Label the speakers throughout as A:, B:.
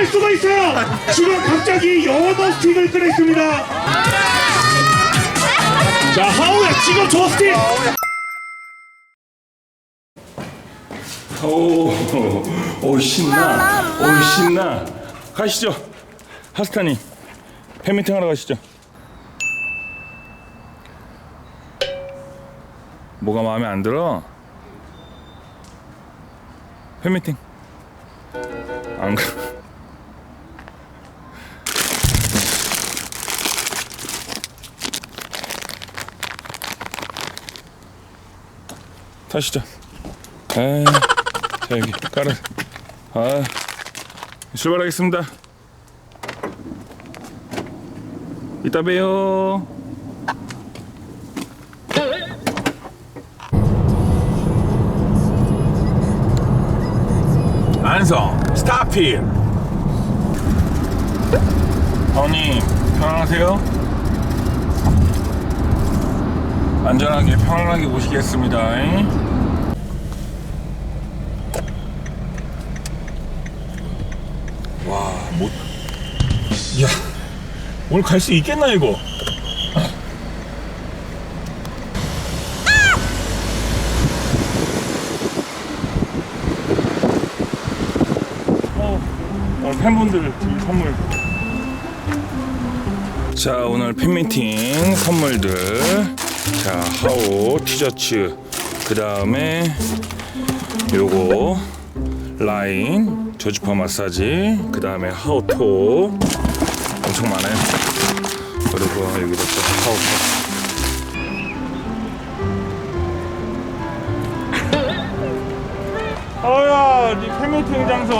A: 할 수가 있어요. 지금 갑자기 연어 스틱을 꺼냈습니다. 자, 하우야 지금 저 스틱.
B: 오, 오 신나, 오 신나. 가시죠, 하스타니. 팬미팅 하러 가시죠. 뭐가 마음에 안 들어? 팬미팅. 안 가. 타시죠. 에이. 자 여기 깔아 아 출발하겠습니다 이따 봬요 안성 스타필 어머님 편안하세요? 안전하게 편안하게 모시겠습니다 잉? 와, 뭐. 야, 오늘 갈 수 있겠나, 이거? 어, 팬분들 이 선물. 자, 오늘 팬미팅 선물들. 자, 하오 티셔츠. 그 다음에 요거 라인 저주파 마사지 그 다음에 하우토. 엄청 많아요. 그리고 여기도 또 하우토. 아야 니 팬미팅 장소.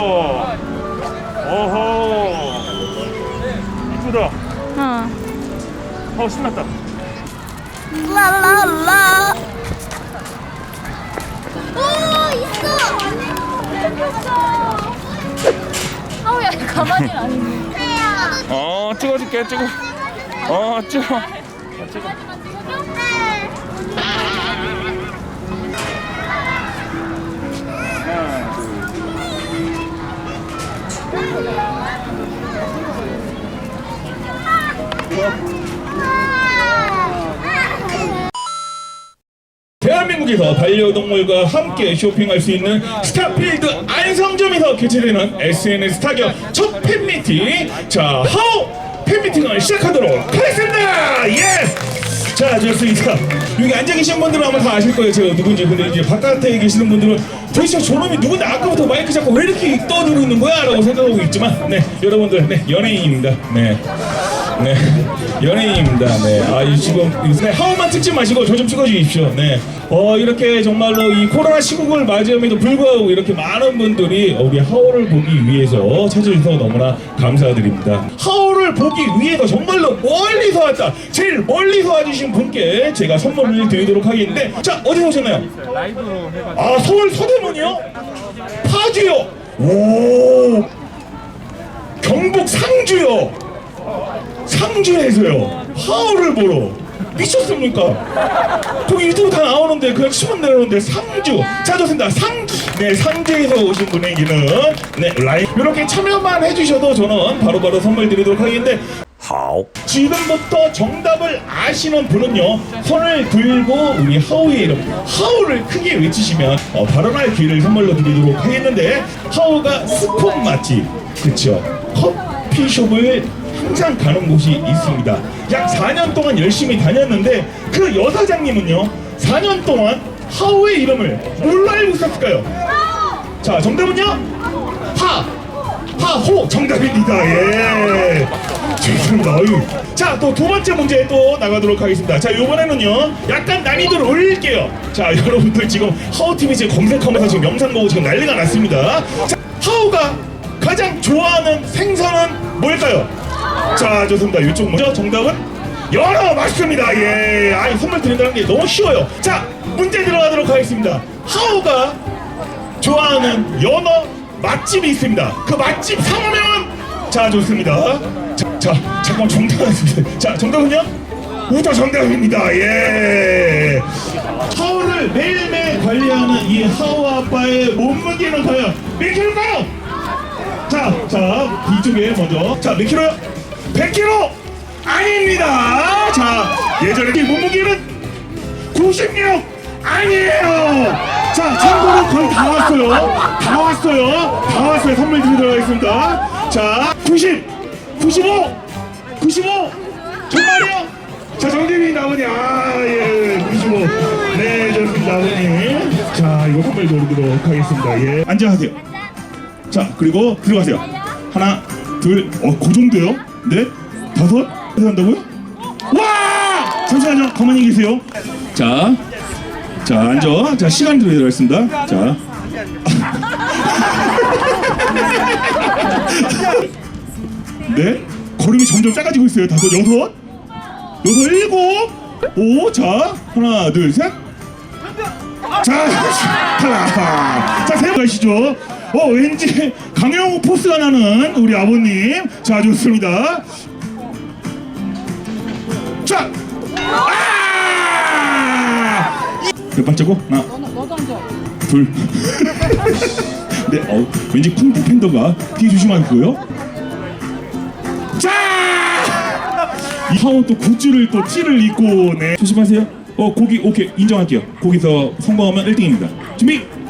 B: 어허. 이쁘다.
C: 어.
B: 어 신났다.
C: 라라라. 오 있어. 아우야 가만히 안 있네.
B: 어 찍어줄게 찍어. 어 찍어. 하나 둘
A: 대한민 국에서 반려동물과 함께 쇼핑할 수 있는 스타필드 안성점에서 개최되는 SNS 타격 첫 팬미팅. 자 하우! 팬미팅을 시작하도록 하겠습니다! 예! 자 좋습니다. 여기 앉아 계신 분들은 아마 다 아실 거예요. 제가 누군지. 근데 이제 바깥에 계시는 분들은 도대체 저놈이 누군데 아까부터 마이크 잡고 왜 이렇게 떠들고 있는 거야? 라고 생각하고 있지만 네 여러분들 네 연예인입니다. 네 네, 연예인입니다. 네, 아, 이 지금 네, 하우만 찍지 마시고 저 좀 찍어주십시오. 네, 어 이렇게 정말로 이 코로나 시국을 맞이함에도 불구하고 이렇게 많은 분들이 우리 하우를 보기 위해서 찾아주셔서 너무나 감사드립니다. 하우를 보기 위해서 정말로 멀리서 왔다, 제일 멀리서 와주신 분께 제가 선물을 드리도록 하겠는데, 자 어디서 오셨나요? 아 서울 서대문이요? 파주요? 오, 경북 상주요? 상주에서요. 하울을 보러. 미쳤습니까? 거기 유튜브 다 나오는데 그냥 치면 되는데 상주. 자 좋습니다. 상주 네 상주에서 오신 분에게는 네 라이브 이렇게 참여만 해주셔도 저는 바로 바로 선물 드리도록 하겠는데 지금부터 정답을 아시는 분은요 손을 들고 우리 하우의 이름 하우를 크게 외치시면 어, 발언할 기회를 선물로 드리도록 하겠는데 하우가 스폰 맛집. 그쵸? 커피숍을 항상 가는 곳이 있습니다 약 4년 동안 열심히 다녔는데 그 여사장님은요 4년 동안 하우의 이름을 뭘로 알고 있었을까요? 자 정답은요? 하 하호 정답입니다. 예. 좋습니다. 어유. 자, 또 두 번째 문제 또 나가도록 하겠습니다. 자, 이번에는요. 약간 난이도를 올릴게요. 자, 여러분들 지금 하우 TV 지금 검색하면서 지금 영상 보고 지금 난리가 났습니다. 자, 하우가 가장 좋아하는 생선은 뭘까요? 자, 좋습니다. 이쪽 먼저 정답은 연어 맞습니다. 예. 아니 선물 드린다는 게 너무 쉬워요. 자, 문제 들어가도록 하겠습니다. 하우가 좋아하는 연어 맛집이 있습니다. 그 맛집 상호명은 자 좋습니다. 자, 자 잠깐 정답하겠습니다. 자 정답은요? 우도 정답입니다. 예. 하우를 매일매일 관리하는 이 하우 아빠의 몸무게는 과연 몇 킬로일까요? 자 자, 뒤쪽에 먼저. 자, 몇 킬로요? 100킬로! 아닙니다! 자, 예전에 이 몸무게는 96! 아니에요! 자, 참고로 거의 다 왔어요. 다 왔어요. 다 왔어요. 선물 드리도록 하겠습니다. 자, 90! 95! 95! 정말요? 자, 정답이 나오니, 아, 예, 95. 네, 좋습니다, 아버님. 자, 이거 선물 드리도록 하겠습니다. 예. 앉아 하세요. 자, 그리고 들어가세요. 하나, 둘, 어, 그 정도요? 넷, 다섯? 한다고요? 와! 잠시만요. 가만히 계세요. 자, 자, 앉아. 자, 시간 하겠습니다. 자. 네, 걸음이 점점 작아지고 있어요. 다섯, 여섯, 여섯, 일곱, 오, 자, 하나, 둘, 셋. 자, 하나, 자, 세 가시죠. 어, 왠지 강영호 포스가 나는 우리 아버님. 자, 좋습니다. 자, 아! 몇 번째고? 하나, 둘. 네, 어, 왠지 쿵푸 팬더가 뒤에 조심하고요. 자! 이 하원 또 굿즈를 또 티를 입고 네 조심하세요. 어 고기 오케이 인정할게요. 거기서 성공하면 1등입니다. 준비.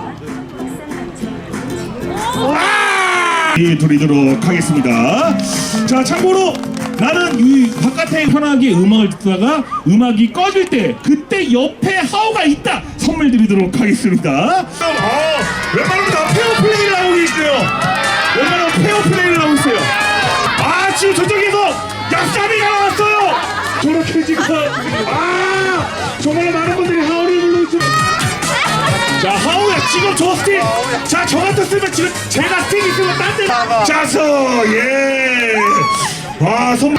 A: 예 드리도록 하겠습니다. 자 참고로 나는 이 바깥에 편하게 음악을 듣다가 음악이 꺼질 때 그때 옆에 하우가 있다 선물 드리도록 하겠습니다. 어, 웬만하면 다 페어 플레이를 하고 계시네요. 웬만하면 페어 플레이를 하고 하울야 지금 저 스틱 자저 같았으면 지금 제가 스틱 있으면 딴데 자서 예와 손.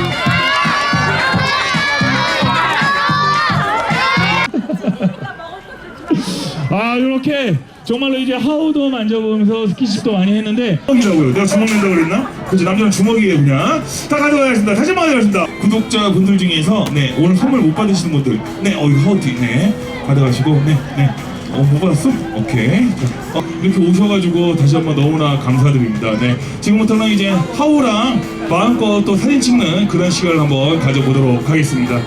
A: 아 이렇게 정말로 이제 하우도 만져보면서 스킨십도 많이 했는데. 주먹이라고요? 내가 주먹 낸다고 그랬나? 그치 남자는 주먹이에요 그냥. 다 가져가겠습니다. 다시 한번 가져가겠습니다. 구독자분들 중에서 네 오늘 선물 못 받으시는 분들 네 어이 하우도 있네 가져가시고 네네 어, 못 받았어? 오케이. 자, 어, 이렇게 오셔가지고 다시 한번 너무나 감사드립니다. 네. 지금부터는 이제 하우랑 마음껏 또 사진 찍는 그런 시간을 한번 가져보도록 하겠습니다.